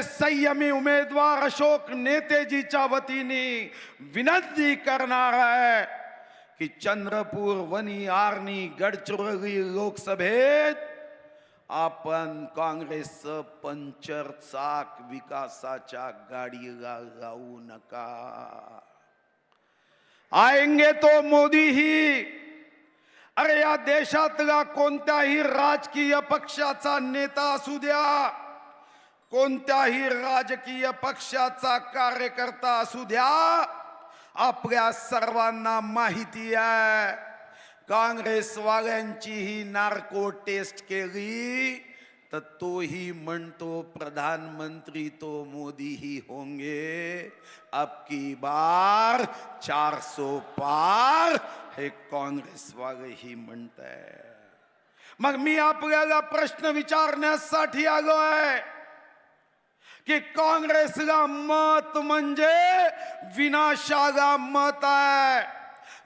संयमी उमेदवार अशोक नेतेजीच्या वतीने विनंती करणार आहे की चंद्रपूर वनी आर्णी गडचिरोली लोकसभेत आपण काँग्रेसचं पंचर चाक विकासाच्या गाडीला लावू नका. आएंगे तो मोदी ही. अरे या देशातला कोणत्याही राजकीय पक्षाचा नेता असू द्या. कोणत्याही राजकीय पक्षाचा कार्यकर्ता असू द्या आपल्या सर्वांना माहिती आहे काँग्रेसवाल्यांची ही नार्को टेस्ट केली तर तोही म्हणतो प्रधानमंत्री तो मोदी ही होंगे. अबकी बार चार सो पार हे काँग्रेसवाले ही म्हणत मग मी आपल्याला प्रश्न विचारण्यासाठी आलो आहे. की काँग्रेसला मत म्हणजे विनाशाला मत है।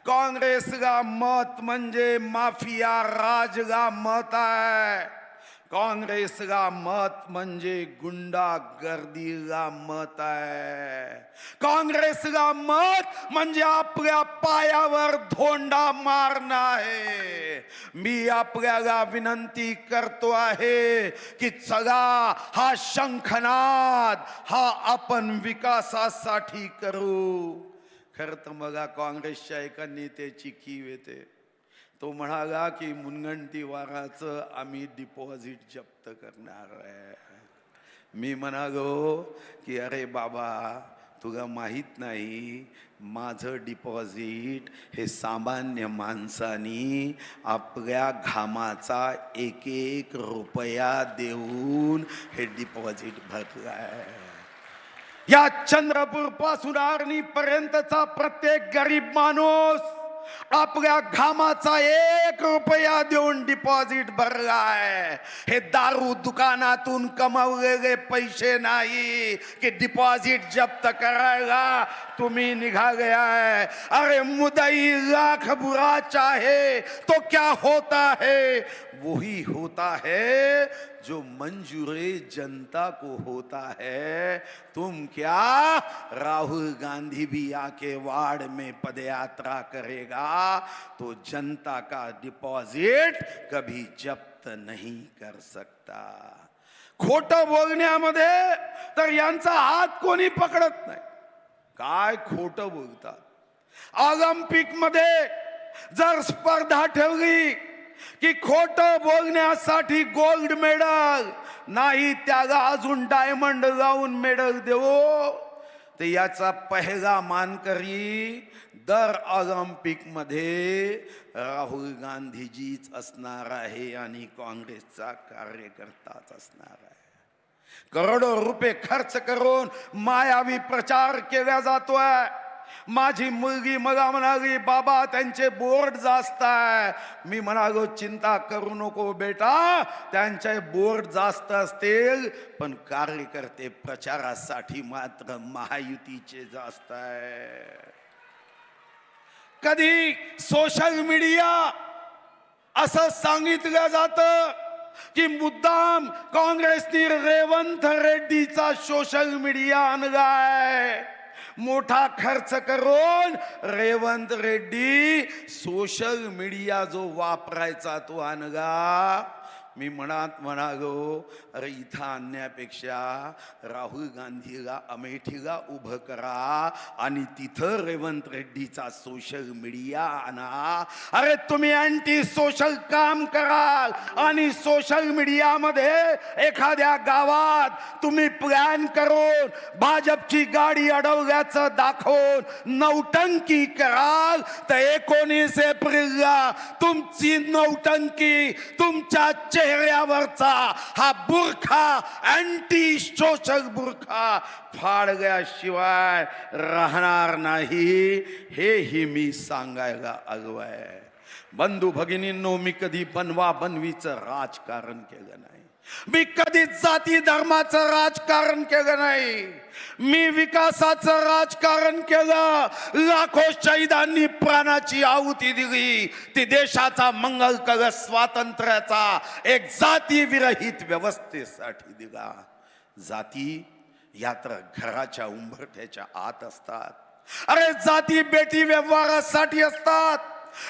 कांग्रेस का मत म्हणजे माफिया राज राजला मत आहे काँग्रेसला मत म्हणजे गुंडा गर्दीला मत आहे. काँग्रेसला मत म्हणजे आपल्या पायावर धोंडा मारणं आहे. मी आपल्याला विनंती करतो आहे की चला हा शंखनाद हा आपण विकासासाठी करू. खरं तर मग काँग्रेसच्या एका नेत्याची कीव येते. तो म्हणाला की मुनगंटीवाराचं आम्ही डिपॉझिट जप्त करणार आहे. मी म्हणालो की अरे बाबा तुला माहीत नाही माझं डिपॉझिट हे सामान्य माणसानी आपल्या घामाचा एक एक रुपया देऊन हे डिपॉझिट भरलं आहे या चंद्रपूरपासून प्रत्येक गरीब माणूस आपल्या घामाचा एक रुपया देऊन डिपॉझिट भरलाय. हे दारू दुकानातून कमवलेले पैसे नाही की डिपॉझिट जप्त करायला तुम्ही निघाले आहे. अरे मुदई लाख बुरा चाहे तो क्या होता है? वही होता है जो मंजूरे जनता को होता है तुम क्या राहुल गांधी भी आके वार्ड में पदयात्रा करेगा? तो जनता का डिपॉजिट कभी जप्त नहीं कर सकता। खोट बोलण्यामध्ये तर यांचा हात कोणी पकडत नाही. काय खोट बोलतात? ऑलिम्पिकमध्ये जर स्पर्धा ठेवली की खोट बोलण्यासाठी गोल्ड मेडल नाही त्याला अजून डायमंड लावून मेडल देवो. तर याचा पहिला मानकरी दर ऑलिम्पिकमध्ये राहुल गांधीजीच असणार आहे आणि काँग्रेसचा कार्यकर्ताच असणार आहे. करोडो रुपये खर्च करून मायावी प्रचार केला जातोय. माझी मुलगी मला म्हणाली बाबा त्यांचे बोर्ड जास्त आहे. मी म्हणालो चिंता करू नको बेटा त्यांचे बोर्ड जास्त असतील पण कार्यकर्ते प्रचारासाठी मात्र महायुतीचे जास्त आहे. कधी सोशल मीडिया असं सांगितलं जातं? की मुद्दाम काँग्रेसनी रेवंत रेड्डीचा सोशल मीडिया आणलाय. मोठा खर्च करून रेवंत रेड्डी सोशल मीडिया जो वापरायचा तो अनगा मी मनात म्हणालो अरे इथं आणण्यापेक्षा राहुल गांधीला अमेठीला उभं करा आणि तिथं रेवंत रेड्डीचा सोशल मीडिया आणा. अरे तुम्ही अँटी सोशल काम कराल आणि सोशल मीडियामध्ये एखाद्या गावात तुम्ही प्लॅन करून भाजपची गाडी अडवल्याचं दाखवून नौटंकी कराल. तर एकोणीस एप्रिलला तुमची नौटंकी तुमच्या चेहऱ्यावरचा हा बुरखा अँटी सोशल बुरखा फाडल्याशिवाय राहणार नाही. हेही मी सांगायला आलो आहे बंधू भगिनींनो मी कधी बनवा बनवीचं राजकारण केलं नाही. मी कधी जाती धर्माचं राजकारण केलं नाही. मी विकासाचं राजकारण केलं. लाखो शहीदांनी प्राणाची आहुती दिली. ती देशाचा मंगल कलश स्वातंत्र्याचा एक जाती विरहित व्यवस्थेसाठी दिला. जाती या तर घराच्या उंबरठ्याच्या आत असतात. अरे जाती बेटी व्यवहारासाठी असतात.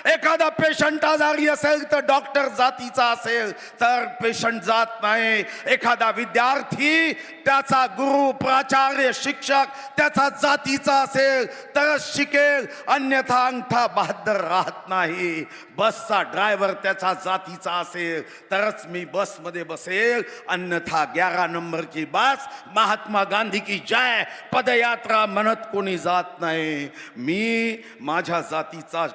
एखादा पेशंट आजारी असेल तर डॉक्टर जातीचा असेल तर पेशंट जात नाही. एखादा विद्यार्थी त्याचा गुरु प्राचार्य शिक्षक त्याचा जातीचा असेल तरच शिकेल. अन्यथा अंगठा बहादर राहत नाही. बसचा ड्रायव्हर त्याचा जातीचा असेल तरच मी बसमध्ये बसेल. अन्यथा ग्यारा नंबर की बस महात्मा गांधी की जय पदयात्रा म्हणत कोणी जात नाही. मी माझ्या जातीचा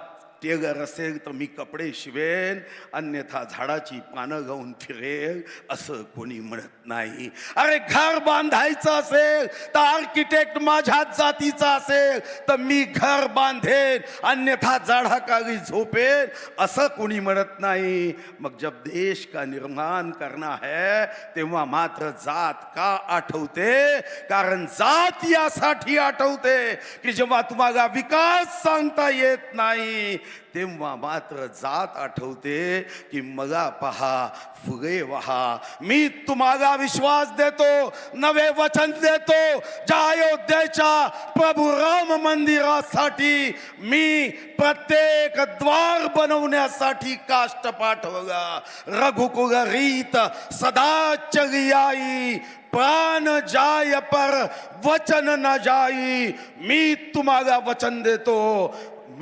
टेगर असेल तर मी कपडे शिवेन अन्यथा झाडाची पानं गाऊन फिरेल असं कोणी म्हणत नाही. अरे घर बांधायचं असेल तर आर्किटेक्ट माझ्याच जातीचा असेल तर मी घर बांधेन अन्यथा झाडाखाली झोपेन असं कोणी म्हणत नाही. मग जब देश का निर्माण करना है तेव्हा मात्र जात का आठवते? कारण जात यासाठी आठवते की जेव्हा तुम्हाला विकास सांगता येत नाही तेव्हा मात्र जात आठवते की मगा पहा फुगे वहा. मी तुम्हाला विश्वास देतो नवे वचन देतो. ज्या अयोध्येच्या प्रभू राम मंदिरासाठी. मी प्रत्येक द्वार बनवण्यासाठी काष्ट पाठवला. रघुकुल रीत सदा चगियाई प्राण जाय पर वचन न जाई. मी तुम्हाला वचन देतो.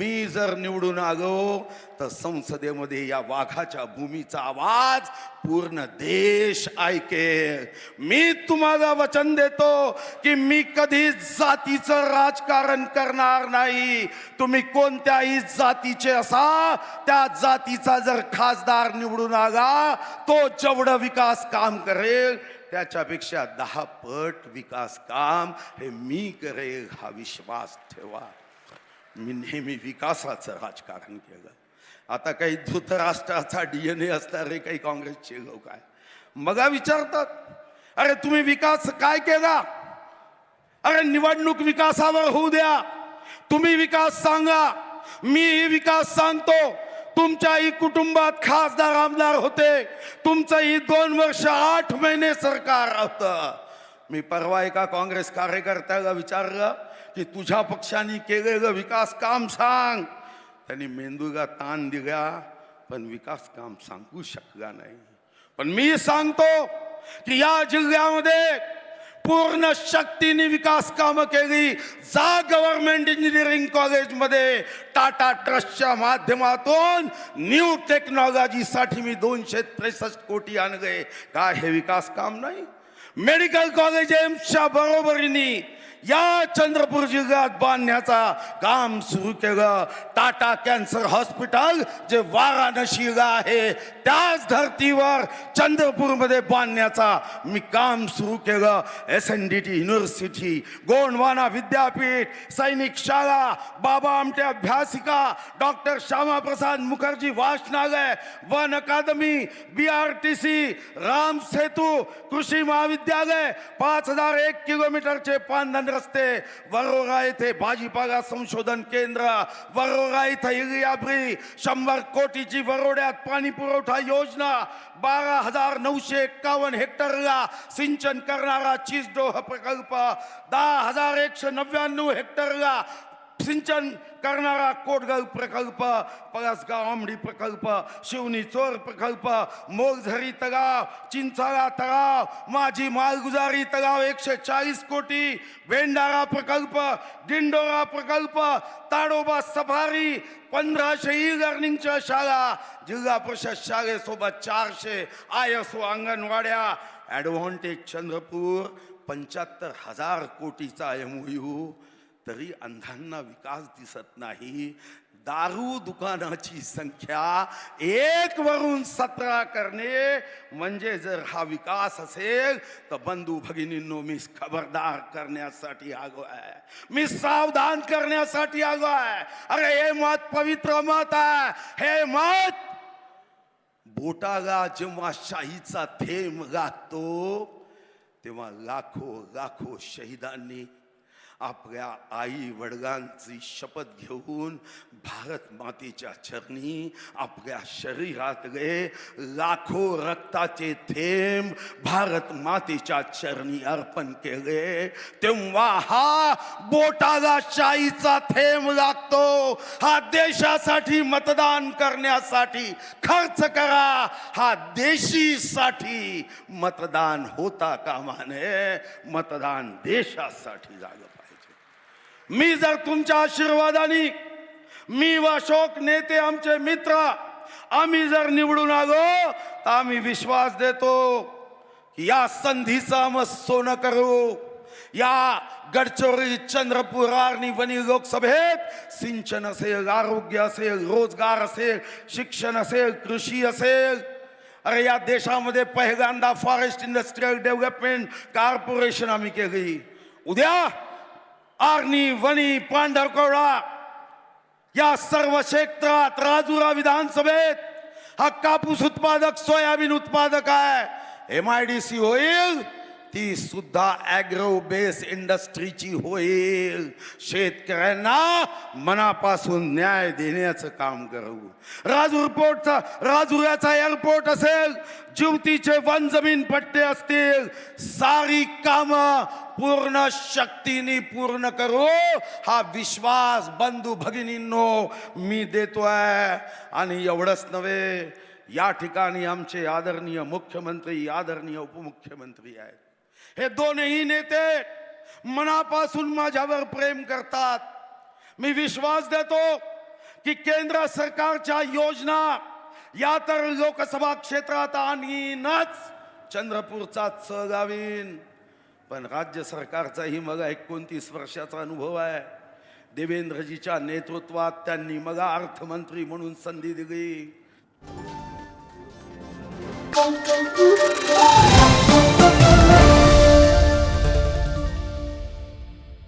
मी जर निवडून आलो तर संसदेमध्ये या वाघाच्या भूमीचा आवाज पूर्ण देश ऐके मी तुम्हाला वचन देतो की मी कधीच जातीचं राजकारण करणार नाही. तुम्ही कोणत्याही जातीचे असा त्या जातीचा जर खासदार निवडून आला तो जेवढं विकास काम करेल त्याच्यापेक्षा दहा पट विकास काम हे मी करेल हा विश्वास ठेवा. मी नेहमी विकासाचं राजकारण केलं. आता काही धृतराष्ट्राचा डीएनए असणारे काही काँग्रेसचे लोक आहे मगा विचारतात अरे तुम्ही विकास काय केला? अरे निवडणूक विकासावर होऊ द्या. तुम्ही विकास सांगा. मी विकास सांगतो. तुमच्याही कुटुंबात खासदार आमदार होते. तुमचंही दोन वर्ष आठ महिने सरकार होतं. मी परवा एका काँग्रेस कार्यकर्त्याला विचारलं की तुझ्या पक्षाने केलेलं विकास काम सांग. त्यांनी मेंदूला ताण दिला पण विकास काम सांगू शकला नाही. पण मी सांगतो की या जिल्ह्यामध्ये पूर्ण शक्तीने विकास कामं केली. जा गव्हर्नमेंट इंजिनिअरिंग कॉलेजमध्ये टाटा ट्रस्टच्या माध्यमातून न्यू टेक्नॉलॉजीसाठी मी दोनशे त्रेसष्ट कोटी आणले. काय हे विकास काम नाही? मेडिकल कॉलेज एम्सच्या बरोबरीने या चंद्रपूर जिल्ह्यात बांधण्याचा काम सुरू केलं. टाटा कॅन्सर हॉस्पिटल जे वाराणसीला आहे त्याच धर्तीवर चंद्रपूरमध्ये बांधण्याचा मी काम सुरू केलं. S N D T university Gondwana विद्यापीठ सैनिक शाळा बाबा आमटे अभ्यासिका डॉक्टर श्यामाप्रसाद मुखर्जी वाचनालय one academy B R T C Ram Setu कृषी महाविद्यालय पाच हजार एक किलोमीटरचे पानधन रस्ते वरोरा येथे भाजीपाला संशोधन केंद्र वरोरा इथं इलियाब्री शंभर कोटीची वरोड्यात पाणी पुरवठा योजना बारा हजार नऊशे एक्कावन्न हेक्टरला सिंचन करणारा चिजडोह प्रकल्प दहा हजार एकशे नव्याण्णव हेक्टरला सिंचन करणारा कोटगाव प्रकल्प पळसगाव आंबडी प्रकल्प शिवनी चोर प्रकल्प मोगझरी तगाव चिंचाळा तगाव माझी मालगुजारी तगाव एकशे चाळीस कोटी भेंडारा प्रकल्प दिंडोरा प्रकल्प ताडोबा सफारी पंधराशे ई लर्निंगच्या शाळा जिल्हा परिषद शाळेसोबत चारशे आय एस ओ अंगणवाड्या ॲडव्हान्टेज चंद्रपूर पंच्याहत्तर हजार कोटीचा एम यू तरी अंधांना विकास दिसत नाही. दारू दुकानाची संख्या एक वरून सतरा करणे म्हणजे जर हा विकास असेल तर बंधू भगिनींनो मी खबरदार करण्यासाठी आलो आहे. मी सावधान करण्यासाठी आलो आहे. अरे हे मत पवित्र मत आहे. हे मत बोटाला जेव्हा शाहीचा थेंब लागतो तेव्हा लाखो लाखो शहीदांनी आपल्या आई वडिलांची शपथ घेऊन भारत मातेच्या चरणी आपल्या शरीरातले लाखो रक्ताचे थेंब भारत मातेच्या चरणी अर्पण केले तेव्हा हा बोटाला शाईचा थेंब लागतो. हा देशासाठी मतदान करण्यासाठी खर्च करा. हा देशीसाठी मतदान होता कामा नये मतदान देशासाठी झालं पाहिजे. मी जर तुमच्या आशीर्वादाने मी व अशोक नेते आमचे मित्र आम्ही जर निवडून आलो तर आम्ही विश्वास देतो या संधीचं आम्ही सोनं करू. या गडचिरोली चंद्रपूर आणि वणी लोकसभेत सिंचन असेल आरोग्य असेल रोजगार असेल शिक्षण असेल कृषी असेल. अरे या देशामध्ये पहिल्यांदा फॉरेस्ट इंडस्ट्रियल डेव्हलपमेंट कॉर्पोरेशन आम्ही केली. उद्या आर्नी वणी पांढरकोळा या सर्व क्षेत्रात राजुरा विधानसभेत हा कापूस उत्पादक सोयाबीन उत्पादक आहे. एम आय डी सी होईल ती सुद्धा ॲग्रो बेस इंडस्ट्रीची होईल. शेतकऱ्यांना मनापासून न्याय देण्याचं काम करू. राजूर पोर्टचा राजुऱ्याचा एअरपोर्ट असेल ज्युतीचे वन जमीन पट्टे असतील सारी कामं पूर्ण शक्तीने पूर्ण करू. हा विश्वास बंधू भगिनींनो मी देतोय. आणि एवढंच नव्हे या ठिकाणी आमचे आदरणीय मुख्यमंत्री आदरणीय उपमुख्यमंत्री आहेत. हे दोनही नेते मनापासून माझ्यावर प्रेम करतात. मी विश्वास देतो की केंद्र सरकारच्या योजना या तर लोकसभा क्षेत्रात आणीनच चंद्रपूरचा गावीन पण राज्य सरकारचाही मग एकोणतीस वर्षाचा अनुभव आहे देवेंद्रजीच्या नेतृत्वात त्यांनी मला अर्थमंत्री म्हणून संधी दिली Thank you.